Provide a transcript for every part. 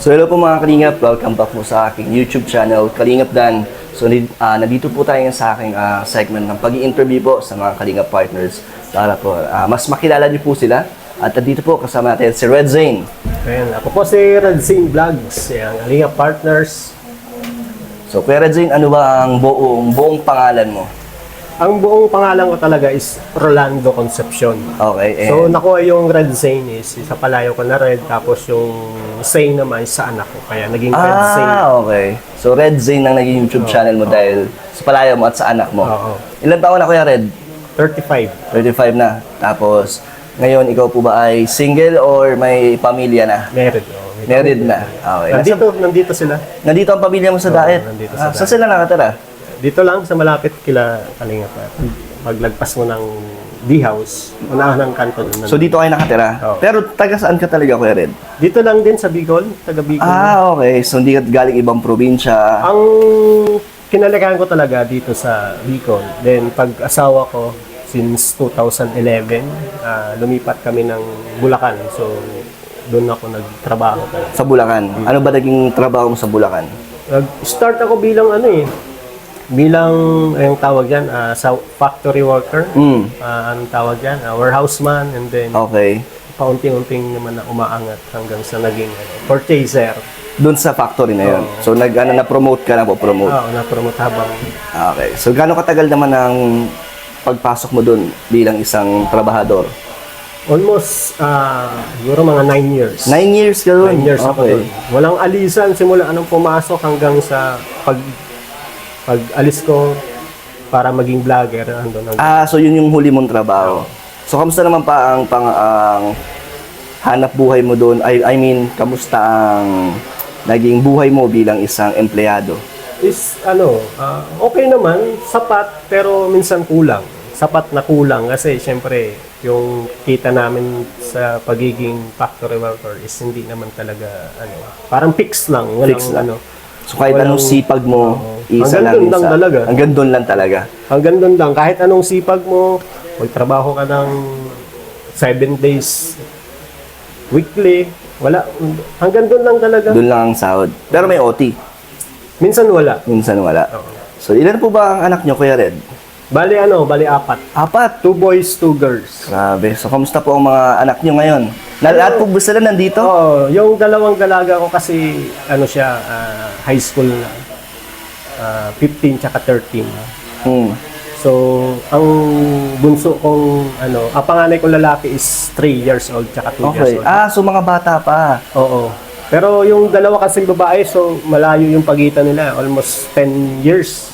So hello po mga Kalingap, welcome back po sa aking YouTube channel, Kalingap Dan. So ah, nandito po tayo sa aking ah, segment ng pag interview po sa mga Kalingap partners para po ah, mas makilala niyo po sila. At nandito po kasama natin si Red Zane. Ayan, ako po si Red Zane Vlogs, yung Alinga Partners. So Kuya Red Zane, ano ba ang buong, buong pangalan mo? Ang buong pangalan ko talaga is Rolando Concepcion. Okay, and So, nakuha yung Red Zane is sa palayo ko na Red, tapos yung Zane naman sa anak ko. Kaya naging Red Zane. Ah, okay. So Red Zane ang naging YouTube channel mo dahil sa palaya mo at sa anak mo. Oo. Ilan taon na Kuya Red? 35. 35 na. Tapos, ngayon, ikaw po ba ay single or may pamilya na? Married. Oh, may Married na. pamilya. Okay. Nandito, nandito sila. Nandito ang pamilya mo sa Daet? nandito Ah, sa saan sila nakatira? Dito lang sa malapit kila Kalinga pa. Paglagpas mo ng D-House, unahan ng kanto. nun. So, dito kayo nakatira? Oo. Pero, taga saan ka talaga, Kuya Red? dito lang din sa Bicol, taga Bicol. Ah, okay. So, hindi ka galing ibang probinsya. Ang kinalagaan ko talaga dito sa Bicol. Then pag asawa ko since 2011, ah, lumipat kami ng Bulacan. So doon ako nagtrabaho. Sa Bulacan. Ano ba naging trabaho mo sa Bulacan? Nag-start ako bilang ano eh, bilang yung tawag yan, ah, sa factory worker. Hmm. Ah, anong tawag yan? Ah, warehouseman and then Okay. paunting-unting naman na umaangat hanggang sa naging ano, purchaser. Doon sa factory na yun. So, nag, ano, na-promote ka na po, promote. Oo, na-promote habang Okay. So, gaano katagal naman ang pagpasok mo doon bilang isang trabahador? almost ah siguro mga 9 years. Nine years ka doon? Nine years ako okay. doon. Walang alisan simula anong pumasok hanggang sa pag pag alis ko para maging vlogger andun hanggang Ah, so yun yung huli mong trabaho. So, kamusta naman pa ang pang ang hanap buhay mo doon? I, I mean, kamusta ang naging buhay mo bilang isang empleyado? is ano, ah, okay naman, sapat pero minsan kulang. Sapat na kulang kasi syempre yung kita namin sa pagiging factory worker is hindi naman talaga ano, parang fix lang, walang Fix lang. ano. So, kahit Walang- anong sipag mo, Oo. isa lang doon isa. lang talaga. Hanggang doon lang talaga. Hanggang doon lang, kahit anong sipag mo, magtrabaho ka ng 7 days weekly, wala, hanggang doon lang talaga. Doon lang ang sahod. Pero may OT. Minsan wala. Minsan wala. Oo. So, ilan po ba ang anak nyo, Kuya Red? Bali ano, bali apat. Apat. Two boys, two girls. Grabe. So, kamusta po ang mga anak nyo ngayon? Na, lahat po ba sila nandito? Oo, yung dalawang dalaga ko kasi, ano siya, ah, high school na. Ah, 15 tsaka 13. Hmm. So, ang bunso kong, ano, ang panganay kong lalaki is 3 years old tsaka 2 Okay. years old. Ah, so mga bata pa. Oo. Pero yung dalawa kasing babae, so malayo yung pagitan nila. Almost 10 years.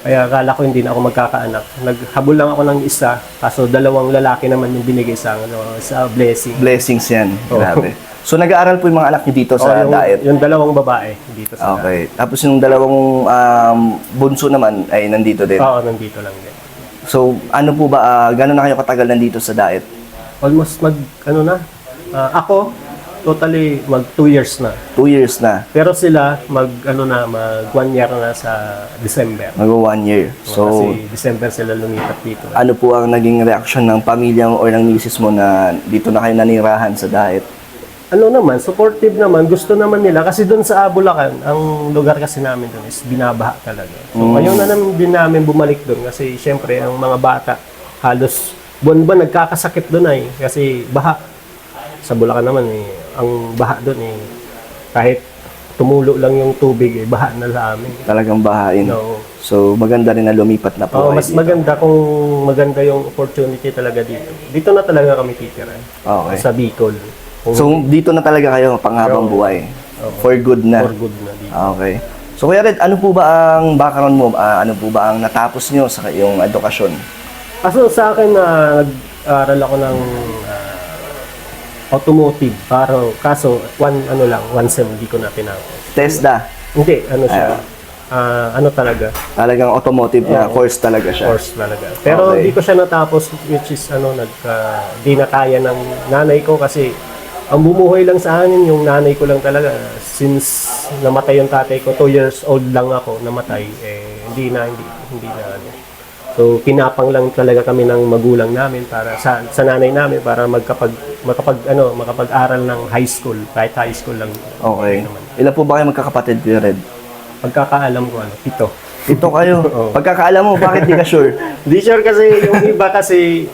Kaya akala ko hindi na ako magkakaanak. Naghabol lang ako ng isa, kaso dalawang lalaki naman yung binigay sa, ano, sa blessing. Blessings yan. Oo. Grabe. So, nag-aaral po yung mga anak nyo dito O, sa yung, Daet? yung dalawang babae dito sa Okay. Tapos yung dalawang um, bunso naman ay nandito din. Oo, nandito lang din. So, ano po ba, ah, gano'n na kayo katagal nandito sa Daet? Almost mag, ano na, ah, ako, totally mag 2 years na. Two years na. Pero sila, mag, ano na, mag 1 year na sa December. Mag one year. So, Kasi December sila lumipat dito. ano po ang naging reaction ng pamilya mo or ng misis mo na dito na kayo nanirahan sa Daet? ano naman, supportive naman, gusto naman nila kasi doon sa Bulacan, ang lugar kasi namin doon is binabaha talaga. So ayaw na namin din namin bumalik doon kasi syempre ang mga bata halos buwan-buwan nagkakasakit doon ay kasi baha. Sa Bulacan naman eh, ang baha doon eh kahit tumulo lang yung tubig eh, baha na sa amin. Talagang bahain. No. So, maganda rin na lumipat na po Oh, mas dito. maganda kung maganda yung opportunity talaga dito. Dito na talaga kami titira. Okay. Sa Bicol. Kung So, dito na talaga kayo panghabang Oo. buhay. Oo. For good na. for good na dito. Okay. So, Kuya Red, ano po ba ang background mo? Ah, ano po ba ang natapos nyo sa iyong edukasyon? Kaso sa akin na nag-aral ako ng ah, automotive. Pero kaso one ano lang, one sem hindi ko na tinapos. TESDA. Hindi, ano siya. ah, ano talaga, Talagang automotive na Oo. course talaga siya. course talaga. Pero Okay. ko siya natapos which is ano nag ah, di na kaya ng nanay ko kasi ang bumuhay lang sa akin yung nanay ko lang talaga since namatay yung tatay ko 2 years old lang ako namatay eh hindi na hindi hindi na ano So kinapang lang talaga kami ng magulang namin para sa, sa nanay namin para magkapag makapag ano, makapag-aral ng high school, kahit high school lang. Okay. Ilan po ba kayo magkakapatid, Kuya Red? Pagkakaalam ko ano, ito. Ito kayo. Oo. Pagkakaalam mo, bakit di ka sure? Di sure kasi yung iba kasi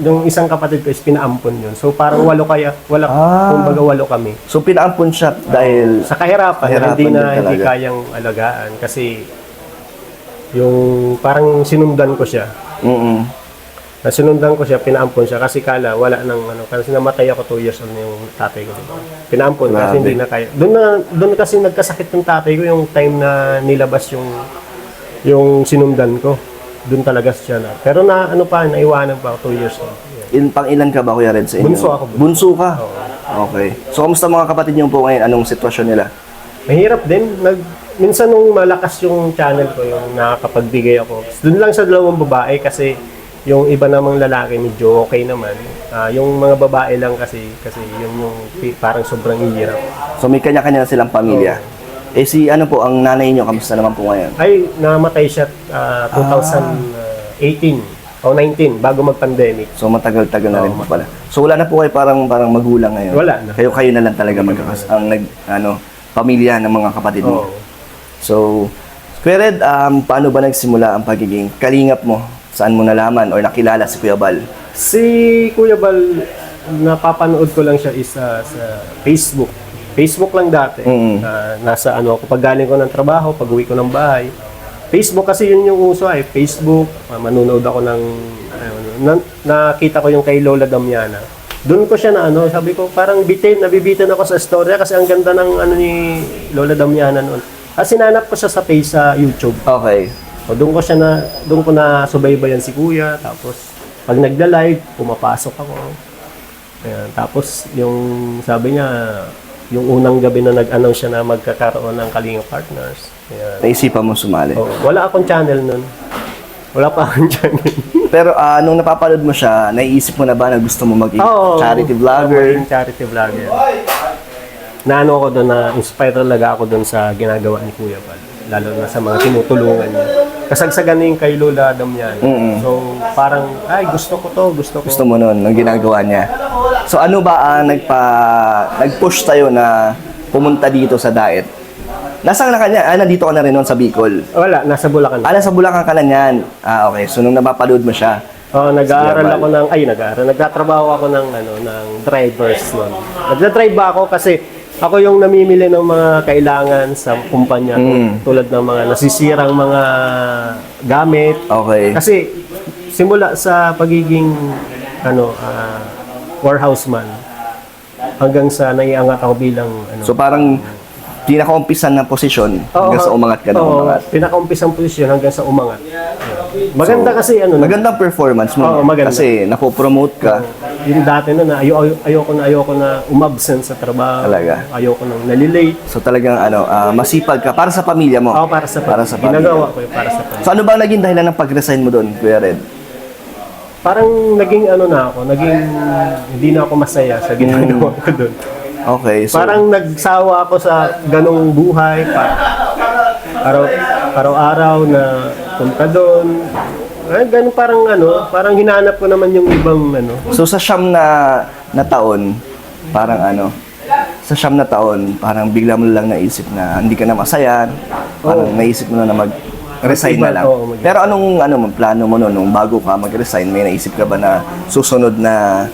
yung isang kapatid ko is pinaampon yun. So parang walo kaya, wala, Ah. kumbaga walo kami. So, pinaampun siya dahil... Sa kahirapan, Kahirapan hindi na hindi talaga. kayang alagaan kasi yung parang sinundan ko siya. Mm-mm. Na sinundan ko siya, pinaampon siya kasi kala wala nang ano kasi namatay ako 2 years old na yung tatay ko. Pinaampon kasi Grabe. hindi na kaya. Doon na doon kasi nagkasakit yung tatay ko yung time na nilabas yung yung sinundan ko. Doon talaga siya na. Pero na ano pa, naiwanan pa ako 2 years old. In, pang ilan ka ba, Kuya Red, sa inyo? Bunso ako. Bunso ka? Okay. So, kamusta mga kapatid niyo po ngayon? Anong sitwasyon nila? Mahirap din. Nag, minsan nung malakas yung channel ko, yung nakakapagbigay ako. Doon lang sa dalawang babae kasi yung iba namang lalaki medyo okay naman. Ah, yung mga babae lang kasi kasi yun yung parang sobrang hirap. So, may kanya-kanya na silang pamilya. Eh, si ano po, ang nanay niyo, kamusta naman po ngayon? Ay, namatay siya ah, 2018 o 19 bago mag-pandemic. So, matagal-tagal na rin po pala. So, wala na po kayo parang, parang magulang ngayon? Wala na. Kayo-kayo na lang talaga magkakas ang nag, ano, pamilya ng mga kapatid mo. Oo. So, Kuya Red, um, paano ba nagsimula ang pagiging kalingap mo? Saan mo nalaman or nakilala si Kuya Bal? Si Kuya Bal, napapanood ko lang siya is ah, sa Facebook. Facebook lang dati. Mm. Ah, nasa ano ako, pag galing ko ng trabaho, pag uwi ko ng bahay. Facebook kasi yun yung uso ay Facebook. ah, manunood ako ng, ano, na, nakita ko yung kay Lola Damiana. Doon ko siya na ano, sabi ko parang bitin, nabibitin ako sa storya kasi ang ganda ng ano ni Lola Damiana noon. At sinanap ko siya sa page sa YouTube. Okay. O doon ko siya na doon ko na subaybayan si Kuya tapos pag nagla-live pumapasok ako. Ayan, tapos yung sabi niya yung unang gabi na nag-announce siya na magkakaroon ng Kalinga Partners. Ayan. Naisipan mo sumali. Oh, wala akong channel nun. Wala pa akong channel. Pero ah, nung napapanood mo siya, naiisip mo na ba na gusto mo maging Oo. charity vlogger? Maging charity vlogger. Naano ako doon na inspire talaga ako doon sa ginagawa ni Kuya Pal. Lalo na sa mga tinutulungan niya. Kasagsagan na yung kay Lola Damian. Mm-mm. So, parang, ay, gusto ko to, gusto ko. Gusto mo nun, nung ginagawa niya. So ano ba ang nagpa, nag-push tayo na pumunta dito sa diet? Nasaan na kanya? Ah, nandito ka na rin noon sa Bicol. Wala, nasa Bulacan. Ah, nasa Bulacan ka na niyan. Ah, okay. So nung napapanood mo siya, Oh, nag-aaral ako ng ay nag-aaral, nagtatrabaho ako ng ano ng drivers noon. Nagda-drive ako kasi ako yung namimili ng mga kailangan sa kumpanya ko, Mm. tulad ng mga nasisirang mga gamit. okay. Kasi simula sa pagiging ano ah, warehouse man hanggang sa naiangat ako bilang ano So parang pinaka-umpisan na posisyon hanggang sa umangat ka na oo, umangat. pinaka-umpisang posisyon hanggang sa umangat. Maganda kasi ano Magandang performance mo. Oo, maganda. Kasi napopromote ka. Yung dati na, na ayo, ayo- ayoko na ayoko na umabsent sa trabaho. Talaga? Ayoko nang nalilate. So talagang ano, ah, masipag ka para sa pamilya mo. Ako para sa Para sa pamilya. Ginagawa ko yung para sa pamilya. So ano ba naging dahilan ng pag-resign mo doon, Kuya Red? Parang naging ano na ako, naging hindi na ako masaya sa ginagawa ko doon. Okay, so Parang nagsawa ako sa ganong buhay. Pa, araw, araw-araw na punta doon. Ay, ganun parang ano, parang hinanap ko naman yung ibang ano. So sa siyam na na taon, parang ano, sa siyam na taon, parang bigla mo lang naisip na hindi ka na masaya, parang naisip mo na na mag-resign na lang. oo. Pero anong ano mo, plano mo noon, nung bago ka mag-resign, may naisip ka ba na susunod na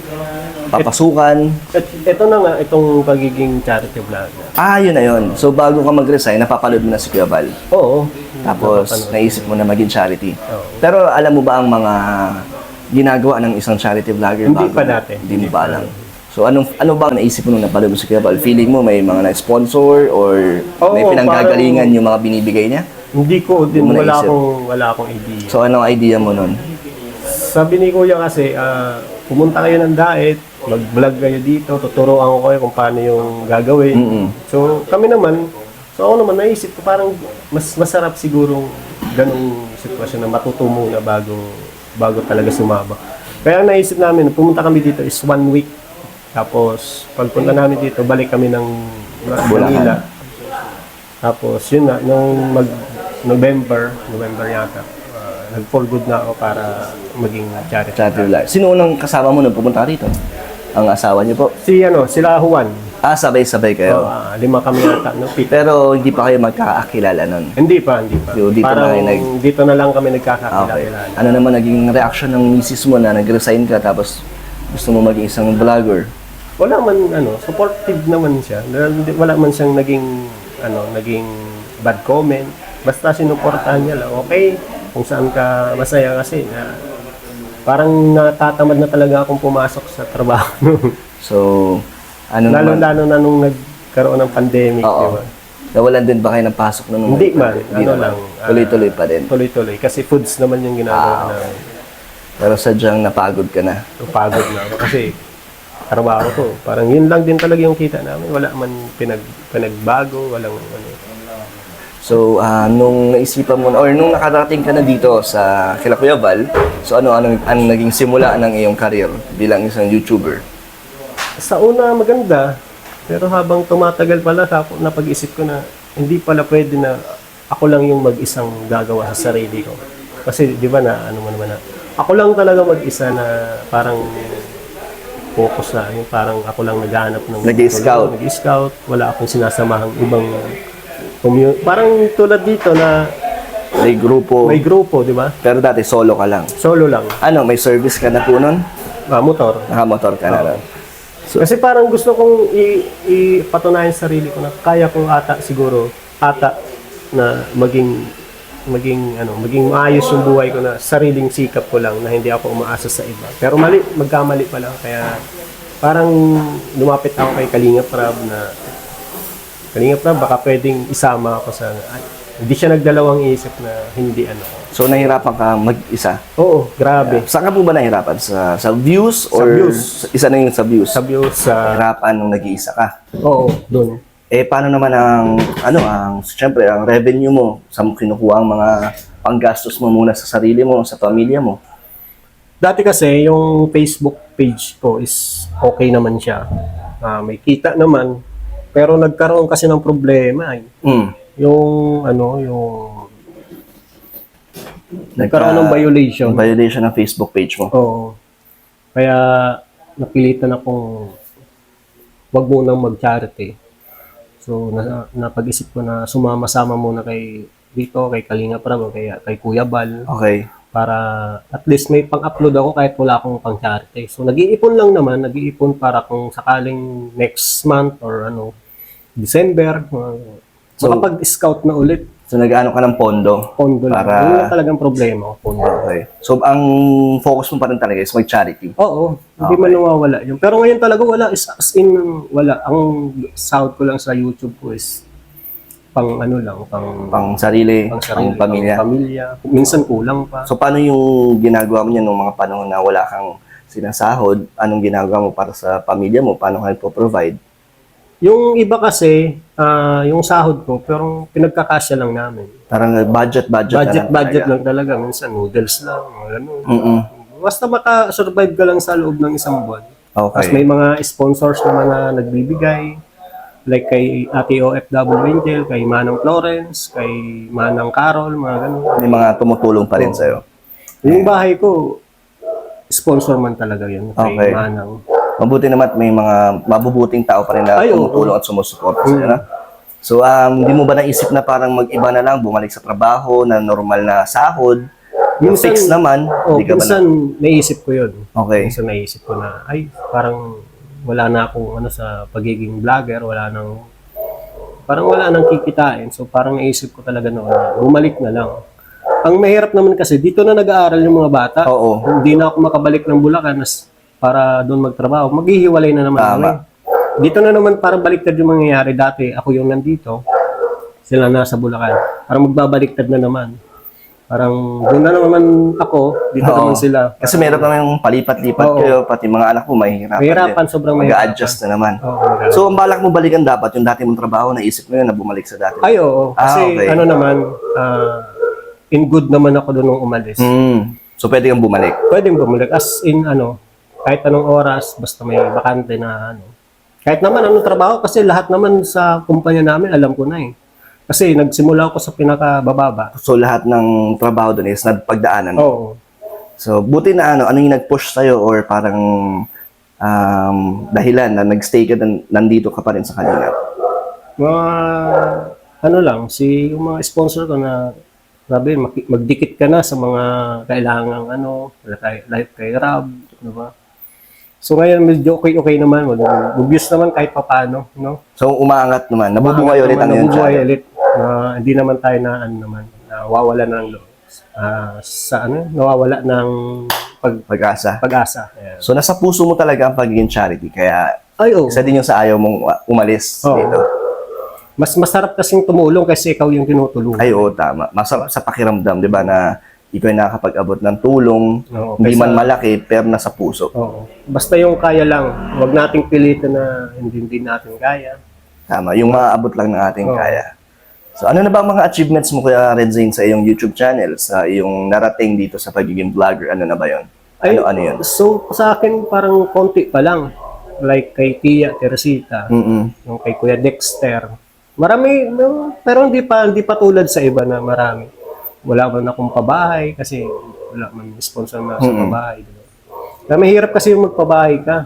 papasukan? Et, ito na nga, itong pagiging charity vlogger. Ah, yun na yun. So bago ka mag-resign, napapanood mo na si Kuya Val. Oo. Tapos naisip mo na maging charity. Oo. Pero alam mo ba ang mga ginagawa ng isang charity vlogger? Hindi bago pa dati. Hindi mo pa alam. So anong ano ba ang naisip mo nung si Kuya Val? Feeling mo may mga na-sponsor or may Oo, pinanggagalingan yung mga binibigay niya? Hindi ko din, mo wala naisip? akong, wala akong idea. So anong idea mo nun? Sabi ni Kuya kasi, ah, pumunta kayo ng diet, mag-vlog kayo dito, tuturuan ko kayo kung paano yung gagawin. Mm-mm. So, kami naman, so ako naman naisip ko parang mas masarap sigurong ganong sitwasyon na matuto muna bago, bago talaga sumaba. Kaya ang naisip namin, pumunta kami dito is one week. Tapos, pagpunta namin dito, balik kami ng Manila. Tapos, yun nga, nung mag November, November yata, ah, nag-for good na ako para maging charity. Charity. Sino unang kasama mo nung pumunta ka rito? Ang asawa niyo po? Si ano, sila Juan. Ah, sabay-sabay kayo. Ah, lima kami yata. No? Pit. Pero hindi pa kayo magkakakilala nun. Hindi pa, hindi pa. Yo, dito Parang na kayo nag- dito na lang kami nagkakakilala. Okay. Ano naman naging reaction ng misis mo na nag-resign ka tapos gusto mo maging isang vlogger? Wala man ano, supportive naman siya. Wala man siyang naging ano, naging bad comment. Basta sinuportahan niya lang. Okay, kung saan ka masaya kasi na parang natatamad na talaga akong pumasok sa trabaho. So, ano naman? Lalo-lalo na nung nagkaroon ng pandemic, di Oo. ba? Nawalan din ba kayo ng pasok na nung Hindi man, Hindi ano naman. lang, ah, Tuloy-tuloy pa din. Tuloy-tuloy. Kasi foods naman yung ginagawa Ah, namin. Pero sadyang napagod ka na. Pagod na ako kasi trabaho ko. Parang yun lang din talaga yung kita namin. Wala man pinag, pinagbago, walang ano. So, ah, nung naisipan mo or nung nakarating ka na dito sa kila Kuya Val, so ano, ano, ano naging simula ng iyong career bilang isang YouTuber? Sa una maganda, pero habang tumatagal pala, tapo, napag-isip ko na hindi pala pwede na ako lang yung mag-isang gagawa sa sarili ko. Kasi di ba na ano naman na, ako lang talaga mag-isa na parang focus na, yung parang ako lang naghahanap ng Nag-i-scout. Nag-i-scout, wala akong sinasamahang ibang commu- Parang tulad dito na May grupo, may grupo, di ba? pero dati solo ka lang. Solo lang, Ano, may service ka na po nun? ah, motor. Nakamotor ka na lang. Kasi parang gusto kong ipatunayan sa sarili ko na kaya ko ata siguro ata na maging maging ano maging maayos yung buhay ko na sariling sikap ko lang na hindi ako umaasa sa iba. Pero mali magkamali pa lang kaya parang lumapit ako kay Kalinga Prab na Kalinga Prab baka pwedeng isama ako sa hindi siya nagdalawang isip na hindi ano. So, nahirapan ka mag-isa. Oo, grabe. Saan ka po ba nahirapan? Sa, sa views? Sa or views. sa- Isa na yung sa views? Sabi ko sa Nahirapan nung nag-iisa ka. Oo, doon. Eh, paano naman ang, ano, ang, syempre, ang revenue mo? Saan mo kinukuha ang mga panggastos mo muna sa sarili mo, sa pamilya mo? Dati kasi yung Facebook page ko is okay naman siya. Ah, may kita naman. Pero nagkaroon kasi ng problema. eh. Mm. Yung ano, yung nagkaroon ng violation. Violation ng Facebook page mo. Oo. Kaya napilitan akong wag munang mag-charity. So na, napag-isip ko na sumama-sama muna kay dito, kay Kalinga Prab, kay, kay Kuya Bal. Okay. para at least may pang-upload ako kahit wala akong pang-charity. So nag-iipon lang naman, nag-iipon para kung sakaling next month or ano, December, uh, So- makapag-scout na ulit. So, nag-ano ka ng pondo? Pondo lang. Para- Yun lang talagang problema ko, pondo. Okay. So, ang focus mo pa rin talaga is mag-charity. Oo, hindi Okay. man nawawala yun. Pero ngayon talaga wala, is as in wala. Ang sahod ko lang sa YouTube ko is pang ano lang, pang, Pang sarili, pang pang, sarili, pamilya. pang pamilya. Minsan kulang pa. So, paano yung ginagawa mo niya nung mga panahon na wala kang sinasahod? Anong ginagawa mo para sa pamilya mo? Paano ka po-provide? Yung iba kasi, ah, yung sahod ko, pero pinagkakasya lang namin. Parang budget-budget budget na lang budget talaga. lang talaga minsan noodles lang ganun Mm-mm. basta maka-survive ka lang sa loob ng isang buwan tapos Okay. may mga sponsors naman na nagbibigay like kay Ate OFW Angel kay Manang Florence kay Manang Carol mga ganun May mga tumutulong pa rin sa'yo. yung bahay ko sponsor man talaga yun kay Okay. Manang Mabuti naman at may mga mabubuting tao pa rin na Ay, oo. tumutulong at sumusuporta sa'yo. No? So, um, di mo ba naisip na parang mag-iba na lang, bumalik sa trabaho na normal na sahod? Yung Minsan- fix naman, oh, di ka ba na? minsan naisip ko yun Okay. minsan naisip ko na ay parang wala na akong ano sa pagiging vlogger wala nang parang wala nang kikitain so parang naisip ko talaga noon na bumalik na lang ang mahirap naman kasi dito na nag-aaral yung mga bata Oo. hindi na ako makabalik ng Bulacan nas- para doon magtrabaho maghihiwalay na naman Tama. kami dito na naman parang baliktad yung mangyayari dati ako yung nandito sila nasa Bulacan parang magbabaliktad na naman parang doon na naman ako dito Oo. naman sila Kasi meron naman yung palipat-lipat Oo. kayo, pati mga anak mo mahihirapan Mahirapan, sobrang mahirapan. Mag-adjust na naman. Oo, mahirapan. So, ang balak mo balikan dapat, yung dati mong trabaho, naisip mo yun na bumalik sa dati. Ay, oo. Ah, Kasi okay. ano naman, ah, in good naman ako doon nung umalis. Hmm. So, pwede kang bumalik. Pwedeng bumalik. As in, ano, kahit anong oras, basta may bakante na, ano. Kahit naman anong trabaho, kasi lahat naman sa kumpanya namin, alam ko na eh. Kasi nagsimula ako sa pinakabababa. So lahat ng trabaho doon is nagpagdaanan. Oo. So buti na ano, ano yung nag-push sa'yo or parang um, dahilan na nag-stay ka nan- nandito ka pa rin sa kanila? Mga ano lang, si yung mga sponsor ko na sabi, maki- magdikit ka na sa mga kailangang ano, like, like kay Rob, ano ba? So ngayon medyo okay-okay naman, mag- mag-views naman kahit papano, no? So umaangat naman, nabubuhay ulit ang iyong Nabubuhay ulit. Na hindi naman tayo na ano naman, nawawala ng loob. Ah, sa ano, nawawala ng pag, Pag-asa. pag-asa. Ayan. So nasa puso mo talaga ang pagiging charity. Kaya Ay, oh. isa din yung sa ayaw mong uh, umalis Oo. dito. Mas masarap kasing tumulong kasi ikaw yung tinutulungan. Ay, oo, tama. Masarap sa pakiramdam, di ba, na ikaw ay nakakapag-abot ng tulong, Oo, hindi kaysa- man malaki, pero nasa puso. Oo. Basta yung kaya lang, huwag nating pilitin na hindi, hindi natin kaya. Tama, yung maaabot lang ng ating Oo. kaya. So ano na ba ang mga achievements mo Kuya Red Zane sa iyong YouTube channel, sa iyong narating dito sa pagiging vlogger? Ano na ba yon? Ano, ano yun? So, sa akin, parang konti pa lang. Like kay Tia Teresita, Mm-mm. yung kay Kuya Dexter. Marami, no, pero hindi pa, hindi pa tulad sa iba na marami. Wala man akong pabahay kasi wala man sponsor na sa Mm-mm. pabahay. Diba? Kaya mahirap kasi yung magpabahay ka.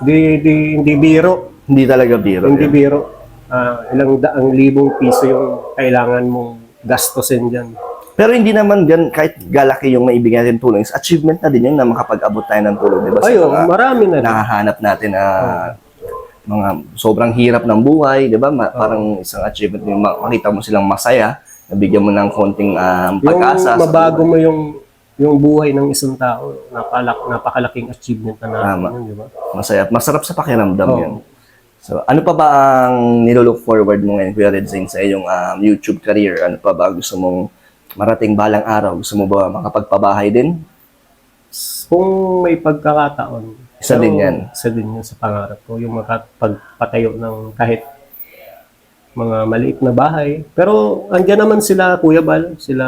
Di, di, hindi biro. Hindi talaga biro. Hindi yun. biro. Ah, ilang daang libong piso yung kailangan mong gastusin dyan. Pero hindi naman gan kahit galaki yung maibigay natin tulong, is achievement na din yun na makapag-abot tayo ng tulong, di ba? Ayun, marami na. nakahanap natin na mga sobrang hirap ng buhay, di ba? Ma- Parang isang achievement yung ma- makita mo silang masaya, nabigyan mo ng konting um, Yung pag-asa. sa mabago mo yung yung buhay ng isang tao, napalak, napakalaking achievement na natin Tama. yun, di ba? Masaya. Masarap sa pakiramdam Oo. yun. So, ano pa ba ang nilolook forward mo ngayon, Kuya Red Zane, sa iyong um, YouTube career? Ano pa ba gusto mong marating balang araw? Gusto mo ba makapagpabahay din? Kung may pagkakataon, Isa pero din yan. Isa din yan sa pangarap ko, yung makapagpatayo ng kahit mga maliit na bahay. Pero andyan naman sila, Kuya Bal, sila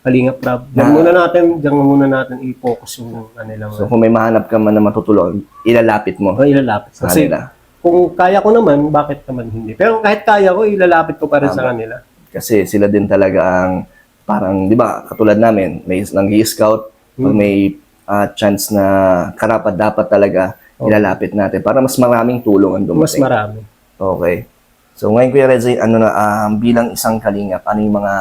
Kalingap Rab. Diyan Ah. muna natin, diyan muna natin i-focus yung kanilang So, kung may mahanap ka man na matutulong, ilalapit mo o ilalapit. sa Kasi kanila. kung kaya ko naman, bakit naman hindi? Pero kahit kaya ko, ilalapit ko pa rin sa kanila. Kasi sila din talaga ang parang, di ba, katulad namin, may nang scout pag may ah, chance na karapat dapat talaga, ilalapit natin para mas maraming tulong ang Mas dumating. marami. Okay. So ngayon Kuya Rezi, ano na, um, bilang isang kalingap, ano yung mga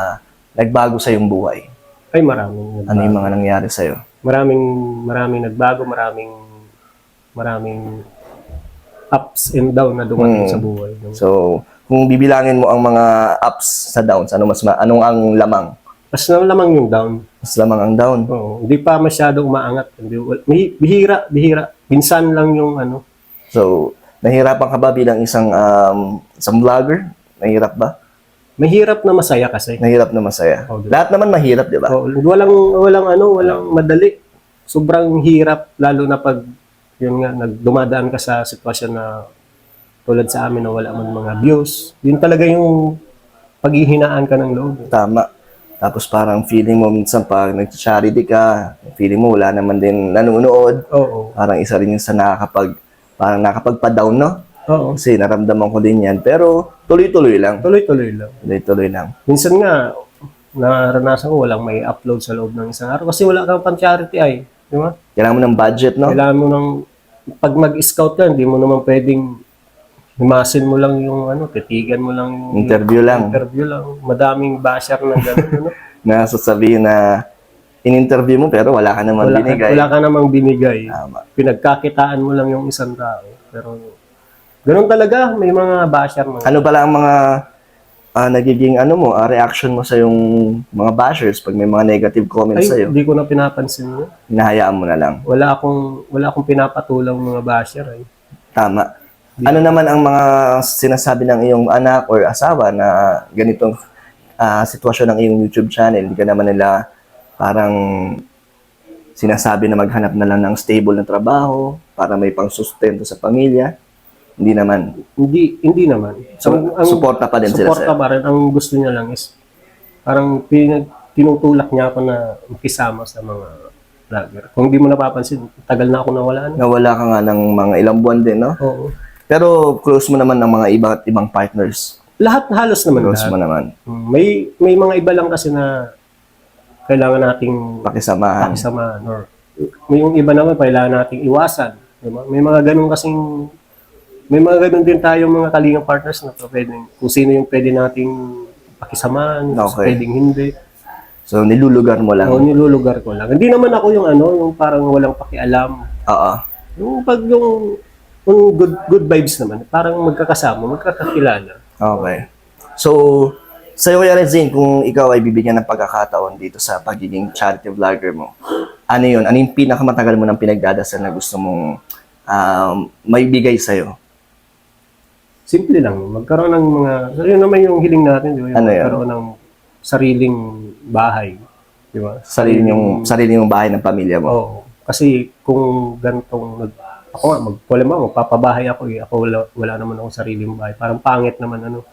nagbago sa iyong buhay? Ay, maraming Ano yung mga nangyari sa iyo? maraming maraming nagbago, maraming maraming ups and down na dumating Hmm. sa buhay. So, kung bibilangin mo ang mga ups sa downs, ano mas ma- anong ang lamang? Mas na lamang yung down. Mas lamang ang down. Oo, hindi pa masyadong umaangat. Hindi, bihira, bihira. Minsan lang yung ano. So, nahirapan ka ba bilang isang um, isang vlogger? Nahirap ba? Mahirap na masaya kasi. Nahirap na masaya. Oh, Lahat naman mahirap, di ba? Oo, walang walang ano, walang madali. Sobrang hirap lalo na pag yun nga nagdumadaan ka sa sitwasyon na tulad sa amin na wala man mga views. Yun talaga yung paghihinaan ka ng loob. Tama. Tapos parang feeling mo minsan pag nag-charity ka, feeling mo wala naman din nanonood. Oo. Parang isa rin yung sa nakakapag, parang nakapagpa-down, no? Oo. Kasi naramdaman ko din yan. Pero tuloy-tuloy lang. Tuloy-tuloy lang. Tuloy-tuloy lang. Minsan nga, naranasan ko walang may upload sa loob ng isang araw kasi wala kang pang-charity ay. Di ba? Kailangan mo ng budget, no? Kailangan mo ng, pag mag-scout ka, hindi mo naman pwedeng himasin mo lang yung ano, titigan mo lang yung Interview lang. interview lang. Madaming basher na gano'n. ano? Na sasabihin na in-interview mo pero wala ka naman wala, binigay. wala ka namang binigay. Tama. Pinagkakitaan mo lang yung isang tao. Pero gano'n talaga, may mga basher na. Ano pala ang mga ah, nagiging ano mo, ah, reaction mo sa yung mga bashers pag may mga negative comments Ay, sa'yo? hindi ko na pinapansin yun. Hinahayaan mo na lang. Wala akong, wala akong pinapatulang mga basher ay. Tama. Ano naman ang mga sinasabi ng iyong anak or asawa na ganitong ah, sitwasyon ng iyong YouTube channel? Hindi ka naman nila parang sinasabi na maghanap na lang ng stable na trabaho para may pangsustento sa pamilya? Hindi naman. Hindi, hindi naman. So, Ang- ang- suporta pa din sila Suporta pa rin. Ang gusto niya lang is, parang pinag, tinutulak niya ako na makisama sa mga vlogger. Kung di mo napapansin, tagal na ako nawala. Na. Nawala ka nga ng mga ilang buwan din, no? Oo. Pero close mo naman ng mga iba't ibang partners. Lahat halos naman Goals lahat. mo naman. Mm, May may mga iba lang kasi na kailangan nating Pakisamahan. pakisamahan or may yung iba naman kailangan nating iwasan. Diba? May mga ganun kasing may mga ganun din tayong mga kalingang partners na pwedeng kung sino yung pwede nating pakisamahan, kung Okay. pwedeng hindi. So, nilulugar mo lang. O nilulugar ko lang. Hindi naman ako yung ano, yung parang walang pakialam. Oo. Yung pag yung, yung good good vibes naman, parang magkakasama, magkakakilala. Okay. So, sa'yo Kuya Redzin, kung ikaw ay bibigyan ng pagkakataon dito sa pagiging charity vlogger mo, ano yun? Ano yung pinakamatagal mo ng pinagdadasal na gusto mong um, may bigay sa'yo? Simple lang, magkaroon ng mga, so yun naman yung hiling natin, di ba? Yung Ano yun? magkaroon ng sariling bahay, di ba? Sarili yung, sarili yung bahay ng pamilya mo. Oo. Kasi kung ganitong, nag, ako nga, mag, wala mo, magpapabahay ako eh. Ako wala, wala naman akong sariling bahay. Parang pangit naman ano.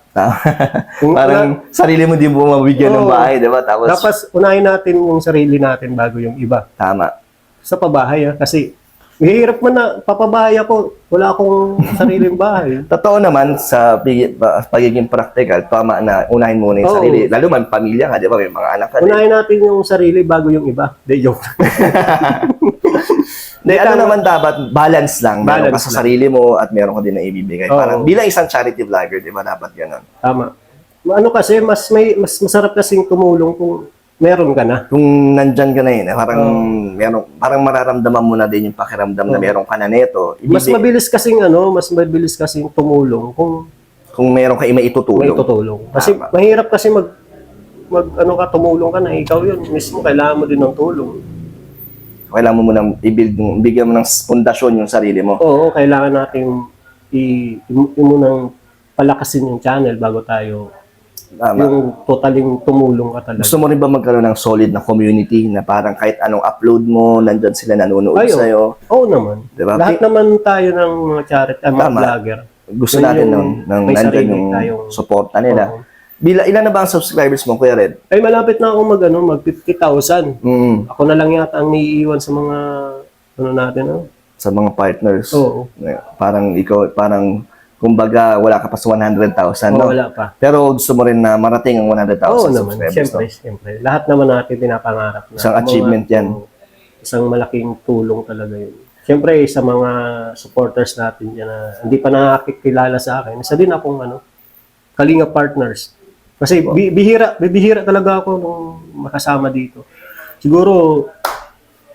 Kung Parang sarili mo din mo mabigyan ng bahay, di ba? Tapos, Dapat unahin natin yung sarili natin bago yung iba. tama. Sa pabahay ah. Kasi mahirap man na papabahay ako. Wala akong sariling bahay. Totoo naman sa pagiging practical, tama na unahin muna yung Oo. sarili. Lalo man pamilya ka, di ba? May mga anak ka. din. Unahin natin yung sarili bago yung iba. De, joke. Hindi, ano naman dapat, balance lang. Meron ka Balance sa lang. sarili mo at meron ka din na ibibigay. Oo. Parang bilang isang charity vlogger, di ba dapat ganun? Tama. Ano kasi, mas may mas masarap kasing tumulong kung meron ka na. Kung nandyan ka na yun, eh, parang, meron, parang mararamdaman mo na din yung pakiramdam na meron ka na neto. Mas Ibibig- mabilis kasing ano, mas mabilis kasing tumulong kung kung meron ka may imaitutulong. tutulong. Kasi Tama. mahirap kasi mag mag ano ka tumulong ka na ikaw yun mismo kailangan mo din ng tulong. Kailangan mo munang i-build, bigyan mo ng pundasyon yung sarili mo. Oo, kailangan nating i, i, i munang palakasin yung channel bago tayo Tama. yung totaling tumulong ka talaga. Gusto mo rin ba magkaroon ng solid na community na parang kahit anong upload mo, nandyan sila nanonood Ay, oo. sa'yo? Oo naman. Diba? Lahat naman tayo ng mga charity, ah, mga Tama. vlogger. Gusto Yun natin yung nung may nandyan yung tayong- suporta nila. Oo. Bila, ilan na ba ang subscribers mo, Kuya Red? Ay malapit na ako mag ano, mag 50,000. Mm, Ako na lang yata ang naiiwan sa mga ano natin, ano? sa mga partners. Oo. Eh, Parang ikaw, parang, kumbaga, wala ka pa sa 100,000, Oo, no? wala pa. Pero gusto mo rin na marating ang 100,000 Oo naman, subscribers, siyempre, no? siyempre. Lahat naman natin pinapangarap na. Isang Mga- achievement yan. oo, isang malaking tulong talaga yun. Siyempre, sa mga supporters natin dyan na hindi pa nakakilala sa akin, isa din akong ano, Kalinga Partners. Kasi bi- bihira, bibihira talaga ako nung makasama dito. Siguro,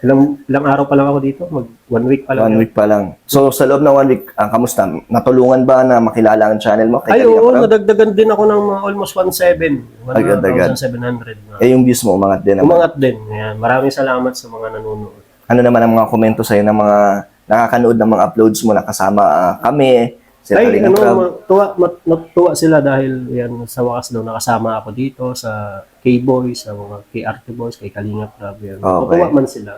ilang, ilang araw pa lang ako dito, mag one week pa lang. One week pa lang. So, sa loob ng one week, ah, kamusta? Natulungan ba na makilala ang channel mo? Ay, Kalinga oo, Prab? nadagdagan din ako ng mga almost 1.7. Agad-agad. 1,700. na. Eh, yung views mo, umangat din naman. Umangat din. Ayan. Maraming salamat sa mga nanonood. Ano naman ang mga komento sa'yo ng mga nakakanood ng mga uploads mo na kasama ah, kami, si Ay, Kalinga ano, Prab. ma- tuwa, mat- natuwa sila dahil yan, sa wakas daw nakasama ako dito sa K-Boys, sa mga K-Arte Boys, kay Kalinga Prab. Yan. Okay. Natuwa man sila.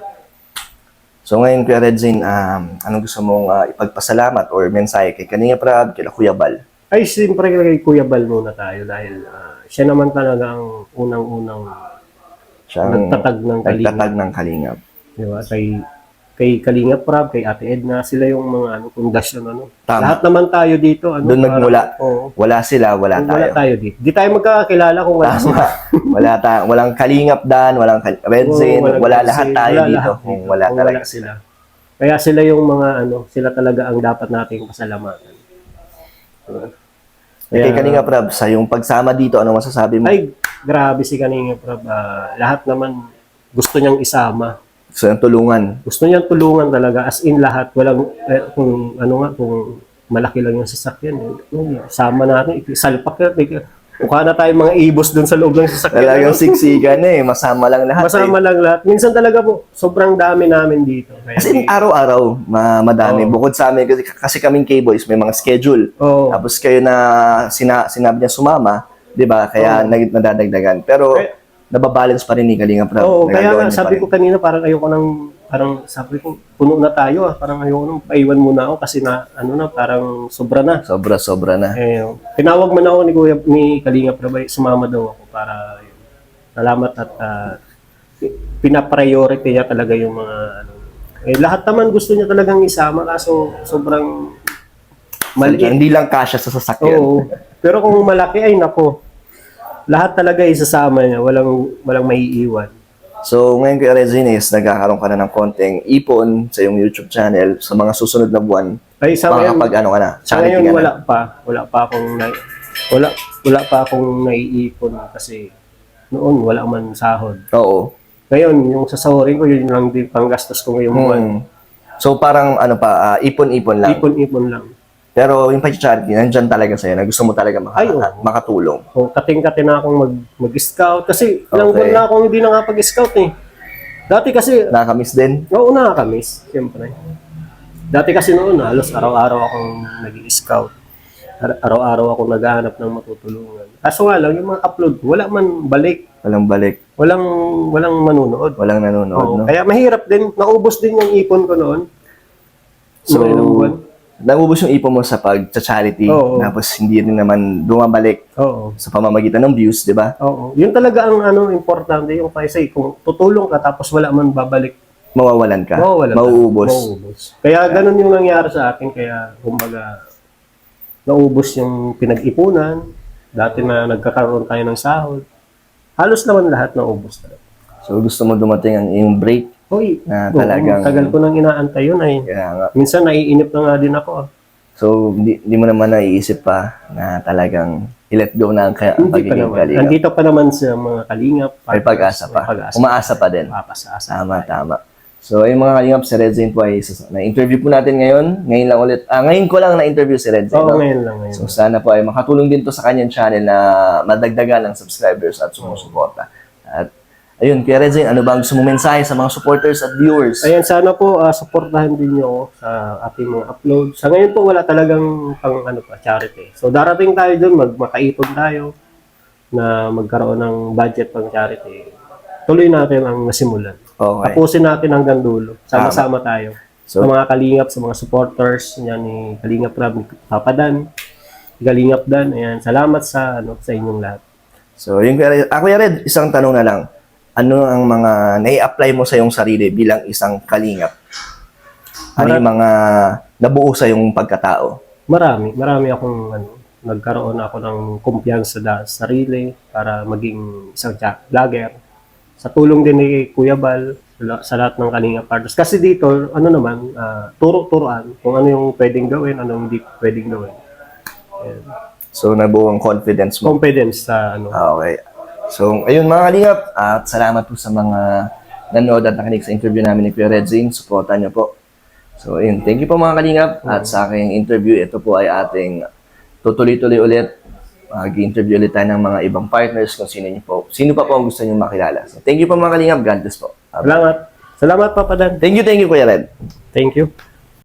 So ngayon, Kuya Redzin, um, anong gusto mong ah, ipagpasalamat or mensahe kay Kalinga Prab, kay Kuya Bal? Ay, siyempre kay Kuya Bal muna tayo dahil ah, siya naman talaga ang unang-unang Siya ang nagtatag ng Kalinga. nagtatag ng Kalingap. Di ba? Kay, kay Kalinga Prab, kay Ate Edna, sila yung mga ano, pundasyon. Ano. Tama. Lahat naman tayo dito. Ano, Doon nagmula. Oo. Wala sila, wala Kung tayo. wala tayo dito. Di tayo magkakakilala kung wala sila. Wala ta walang Kalingap Dan, walang Kal- Redzin, Oo, walang wala lahat tayo wala dito lahat kung dito, wala kung talaga wala sila. Kaya sila yung mga ano, sila talaga ang dapat nating pasalamatan. Kay Kalinga Prab, sa yung pagsama dito, ano masasabi mo? Ay, grabe si Kaninga Prab. Ah, lahat naman gusto niyang isama. Gusto yung tulungan. Gusto niyang tulungan talaga as in lahat. Walang eh, kung ano nga kung malaki lang yung sasakyan. Eh, sama natin, salpak. Eh, Mukha na tayo mga ibos doon sa loob ng sasakyan. Talagang siksikan eh, masama lang lahat. Masama eh. lang lahat. Minsan talaga po, sobrang dami namin dito. Kaya, Kasi araw-araw, ma- madami. Bukod sa amin, kasi, kasi kaming K-Boys, may mga schedule. Oo. Tapos kayo na sina, sinabi niya sumama, di ba? Kaya nag, nadadagdagan. Pero Kaya- nababalance pa rin ni Kalinga Prab. Oo, kaya nga, sabi ko kanina, parang ayoko nang, parang sabi ko, puno na tayo ah. Parang ayoko nang paiwan muna ako kasi na, ano na, parang sobra na. Sobra-sobra na. Eh, tinawag man ako ni Kuya, ni Kalinga Prabay, sumama daw ako para, yun, salamat at ah, pinapriority niya talaga yung mga, ano, eh, lahat naman gusto niya talagang isama, kaso sobrang Maliit. Hindi lang kasya sa sasakyan. Oo. Pero kung malaki ay nako. Lahat talaga isasama niya, walang walang maiiwan. So, ngayon kay Regine is nagkakaroon ka na ng konting ipon sa iyong YouTube channel sa mga susunod na buwan. Ay sa ngayon, Makakapag ano ka na, sa ngayon ka na. wala pa, wala pa akong na, wala wala pa akong naiipon kasi noon wala man sahod. Oo. Ngayon, yung sasahurin ko, yun lang din panggastos ko ngayong buwan. Hmm. So, parang ano pa, ah, ipon-ipon lang. Ipon-ipon lang. Pero yung pag-charity, nandyan talaga sa'yo na gusto mo talaga maka- Ay, oo. makatulong. O, kating-kati na akong mag, mag-scout. Kasi ilang Okay. buwan na akong hindi nakapag-scout eh. Dati kasi, Nakakamiss din. oo nakakamiss, siyempre. Dati kasi noon, halos araw-araw akong nag-scout. Ar- Araw-araw akong naghahanap ng matutulungan. Kaso nga lang, yung mga upload, wala man balik. Walang balik. Walang, walang manunood. Walang nanonood, Oo, no? Kaya mahirap din. Naubos din yung ipon ko noon. So, Mga ilang buwan. Nangubos yung ipon mo sa pag-charity. Oo. Tapos hindi rin naman bumabalik Oo. sa pamamagitan ng views, di ba? Oo. Yun talaga ang ano importante yung kasi kung tutulong ka tapos wala man babalik, Mawawalan ka. mawawalan ka. Mauubos. Mauubos. Kaya ganun yung nangyari sa akin kaya kumbaga naubos yung pinag-ipunan, dati na nagkakaroon tayo ng sahod. Halos naman lahat naubos talaga. So, gusto mo dumating ang iyong break. Hoy, Na oo, talagang- tagal ko nang inaantay yun ay. Kaya nga. Minsan naiinip na nga din ako. ah. So, hindi, hindi mo naman naiisip pa na talagang i-let go na ang, ka- Hindi pa pagiging naman. kalingap. Nandito pa naman sa mga kalingap. May pag-asa pa. May pag-asa. Umaasa pa din. Mapasa-asa. Tama, tama. So, yung mga kalingap, si Red Zane po ay sas- na-interview po natin ngayon. Ngayon lang ulit. Ah, ngayon ko lang na-interview si Red Zane. Oo, no? ngayon lang ngayon. So, sana po ay makatulong din to sa kanyang channel na madagdagan ng subscribers at sumusuporta. At, ayun, Kuya Red Zane, ano ba ang gusto mong mensahe sa mga supporters at viewers? Ayan, sana po ah, supportahan din niyo ako sa ating mga upload. Sa ngayon po wala talagang pang ano pa, charity. So darating tayo doon, mag makaipon tayo na magkaroon ng budget pang charity. Tuloy natin ang nasimulan. Okay. Tapusin natin hanggang dulo. Sama-sama tayo. So- sa mga kalingap, sa mga supporters, yan ni Kalingap Rab, ni Papadan, Kalingap Dan, ayan. Salamat sa ano sa inyong lahat. So, yung Kuya Red, ah, Kuya Red, isang tanong na lang. Ano ang mga nai-apply mo sa iyong sarili bilang isang kalingap? Ano yung mga nabuo sa iyong pagkatao? Marami, marami akong ano, nagkaroon ako ng kumpiyansa sa sarili para maging isang ja- vlogger. Sa tulong din ni Kuya Bal, sa la- sa lahat ng Kalinga Partners. Kasi dito, ano naman, ah, turo-turuan kung ano yung pwedeng gawin, ano yung hindi pwedeng gawin. Ayan. So, nabuo ang confidence mo. Confidence sa ano. Ah, Okay. So, ayun mga kalingap, at salamat po sa mga nanood at nakinig sa interview namin ni Kuya Red Zane. Supportan niyo po. So, ayun. Thank you po mga kalingap. At sa aking interview, ito po ay ating tutuloy-tuloy ulit. Mag-interview ulit tayo ng mga ibang partners kung sino, niyo po, sino pa po ang gusto niyo makilala. So, thank you po mga kalingap. God bless po. Salamat. Salamat, Papadan. Thank you, thank you, Kuya Red. Thank you.